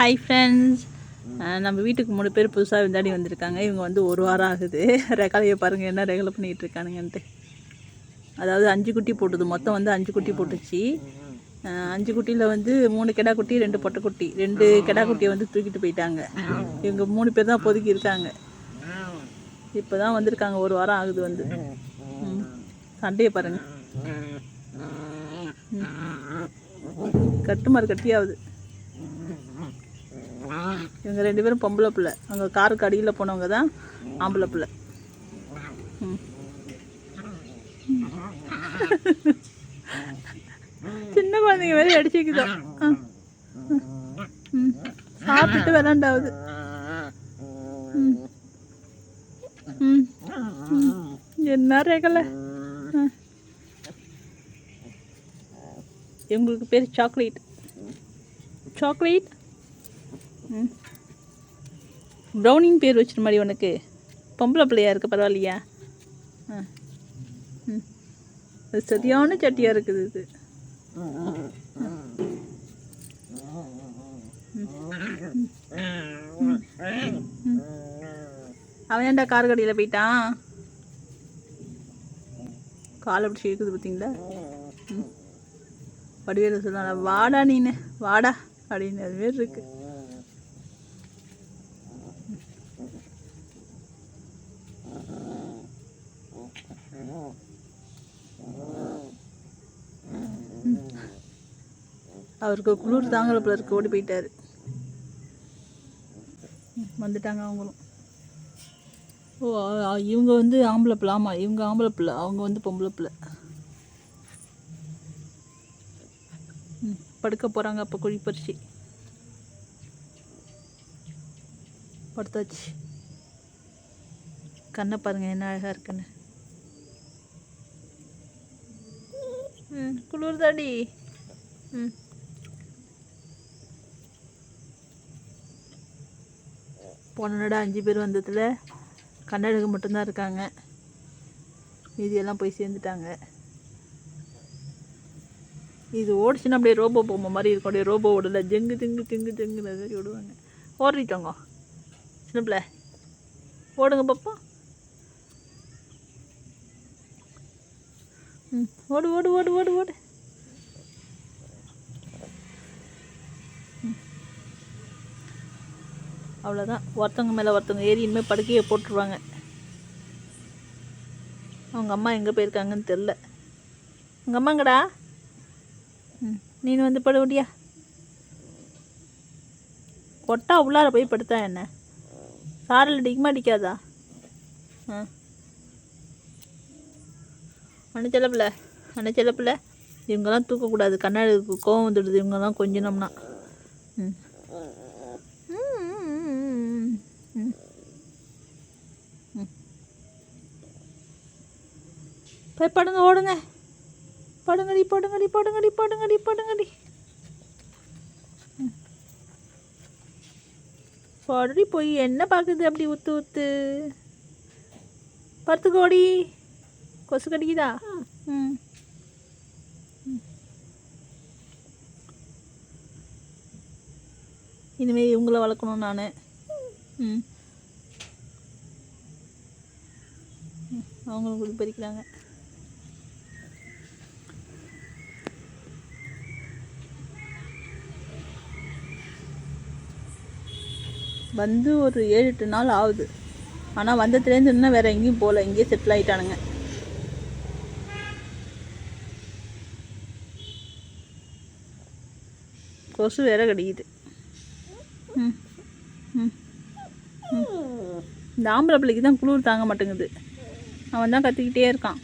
Hi friends நம்ம வீட்டுக்கு மூணு பேர் புதுசாக விந்தாடி வந்திருக்காங்க. இவங்க வந்து ஒரு வாரம் ஆகுது. ரெகாலையை பாருங்கள் என்ன ரெகலை பண்ணிகிட்டு இருக்கானுங்கன்ட்டு. அதாவது அஞ்சு குட்டி போட்டுது. மொத்தம் வந்து அஞ்சு குட்டி போட்டுச்சு. அஞ்சு குட்டியில் வந்து மூணு கெடா குட்டி ரெண்டு பொட்டை குட்டி. ரெண்டு கெடா குட்டியை வந்து தூக்கிட்டு போயிட்டாங்க. இவங்க மூணு பேர் தான் பொதுக்கி இருக்காங்க. இப்போ தான் வந்திருக்காங்க. ஒரு வாரம் ஆகுது வந்து. சண்டையை பாருங்கள் கட்டுமாறு கட்டியாகுது இவங்க ரெண்டு பேரும் பொம்பளை பிள்ளை. அங்கே காருக்கு அடியில் போனவங்க தான் ஆம்பளை பிள்ளை. சின்ன குழந்தைங்க வேற அடிச்சுக்குதோ. ஆ. ம். சாப்பிட்டு விளாண்டாவது. என்ன ரேகலை? இவங்களுக்கு பேர் சாக்லேட் சாக்லேட் ப்ரௌனின்னு பேர் வச்சிரு மாதிரி உனக்கு. பொம்பளை பிள்ளையா இருக்குது பரவாயில்லையா? ஆ. ம். அது சரியான சட்டியாக இருக்குது இது. அவன் ஏன்டா கார் கடையில் போயிட்டான்? காலை பிடிச்சி இருக்குது பார்த்தீங்களா? வடிவேல சொன்னால வாடா நீனு வாடா அப்படின்னு. அது மாரி இருக்குது அவருக்கு குளிர் தாங்கல போல இருக்கு. ஓடி போயிட்டாரு. வந்துட்டாங்க அவங்களும். ஓ இவங்க வந்து ஆம்பளை பிள்ளை. ஆமாம் இவங்க ஆம்பளை பிள்ளை. அவங்க வந்து பொம்பளை பிள்ளை. ம், படுக்க போகிறாங்க அப்போ குழி பறிச்சு. படுத்தாச்சு. கண்ணை பாருங்க என்ன அழகாக இருக்குன்னு. ம் குளிர் தாடி ம் போன நட அஞ்சு பேர் வந்ததில் கன்னடக மட்டும்தான் இருக்காங்க மீதியெல்லாம் போய் சேர்ந்துட்டாங்க இது ஓடிச்சுன்னா அப்படியே ரோபோ பொம்மை மாதிரி இருக்கும் அப்படியே ரோபோ ஓடல ஜெங்கு ஜெங்கு ஜெங்கு ஜெங்குன்னு விடுவாங்க ஓடிட்டோங்க சின்ன பிள்ளை ஓடுங்க பாப்பா ம் ஓடு ஓடு ஓடு ஓடு ஓடு. அவ்வளோதான் ஒருத்தவங்க மேலே ஒருத்தவங்க ஏறி இனிமேல் படுக்கையை போட்டுருவாங்க. அவங்க அம்மா எங்கே போயிருக்காங்கன்னு தெரில உங்கள் அம்மாங்கடா? ம் நீனு வந்து படுபடியா கொட்டா உள்ளார போய் படுத்தா என்ன? சாரல் அடிக்குமா அடிக்காதா? ஆ. அணைச்சலப்பில்ல அணைச்சலப்பில்ல இவங்கெல்லாம் தூக்கக்கூடாது. கண்ணாடி கோவம் வந்துடுது. இவங்கெல்லாம் கொஞ்சினோம்னா. ம். ம். போய் படுங்க ஓடுங்க. படுங்கடி படுங்கடி படுங்கடி படுங்கடி படுங்கடி. ம். படுடி போய் என்ன பார்க்குது? அப்படி உத்து உத்து. படுத்துக்கோடி. கொசு கடிக்குதா ம் இனிமேல் இவங்கள வளர்க்கணும் நான் ம் அவங்களும் குடி பறிக்கிறாங்க வந்து ஒரு ஏழு எட்டு நாள் ஆகுது. ஆனால் வந்ததுலேருந்து இன்னும் வேறு எங்கேயும் போகல. இங்கேயே செட்டில் ஆகிட்டானுங்க கொசு வேற கடிக்குது. ம். ம். இந்த ஆம்பளை பிள்ளைக்கு தான் குளிர் தாங்க மாட்டேங்குது. அவன் தான் கத்திக்கிட்டே இருக்கான்.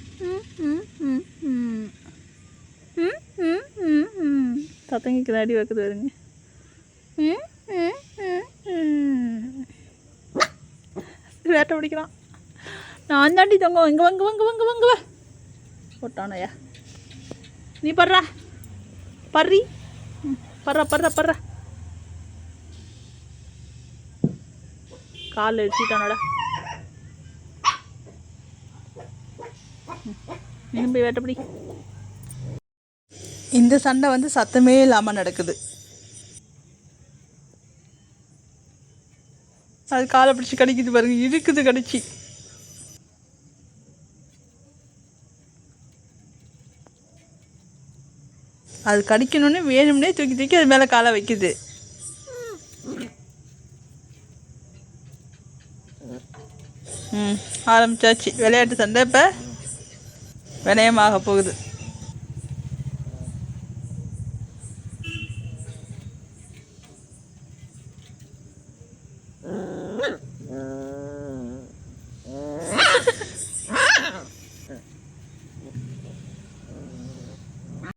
தத்தங்கிக்கு அடி வைக்குது வருங்க. வேட்டை பிடிக்கிறான். நான் தாண்டி தொங்க இங்கே வங்க வங்க வங்க வங்க போட்டானையா? நீ பர்றா. பர்றி. பர்றா பர்றா பர்றா. கால் அடிச்சுட்டானோடா நீ வேட்டப்படி இந்த சண்டை வந்து சத்தமே இல்லாமல் நடக்குது. அது காலை பிடிச்சி கடிக்குது பாருங்க இருக்குது கடிச்சு. அது கடிக்கணும்னு வேணும்னே தூக்கி தூக்கி அது மேலே காலை வைக்குது. ம் ஆரம்பிச்சாச்சு. விளையாட்டு சண்டை இப்போ வினயமாக போகுது.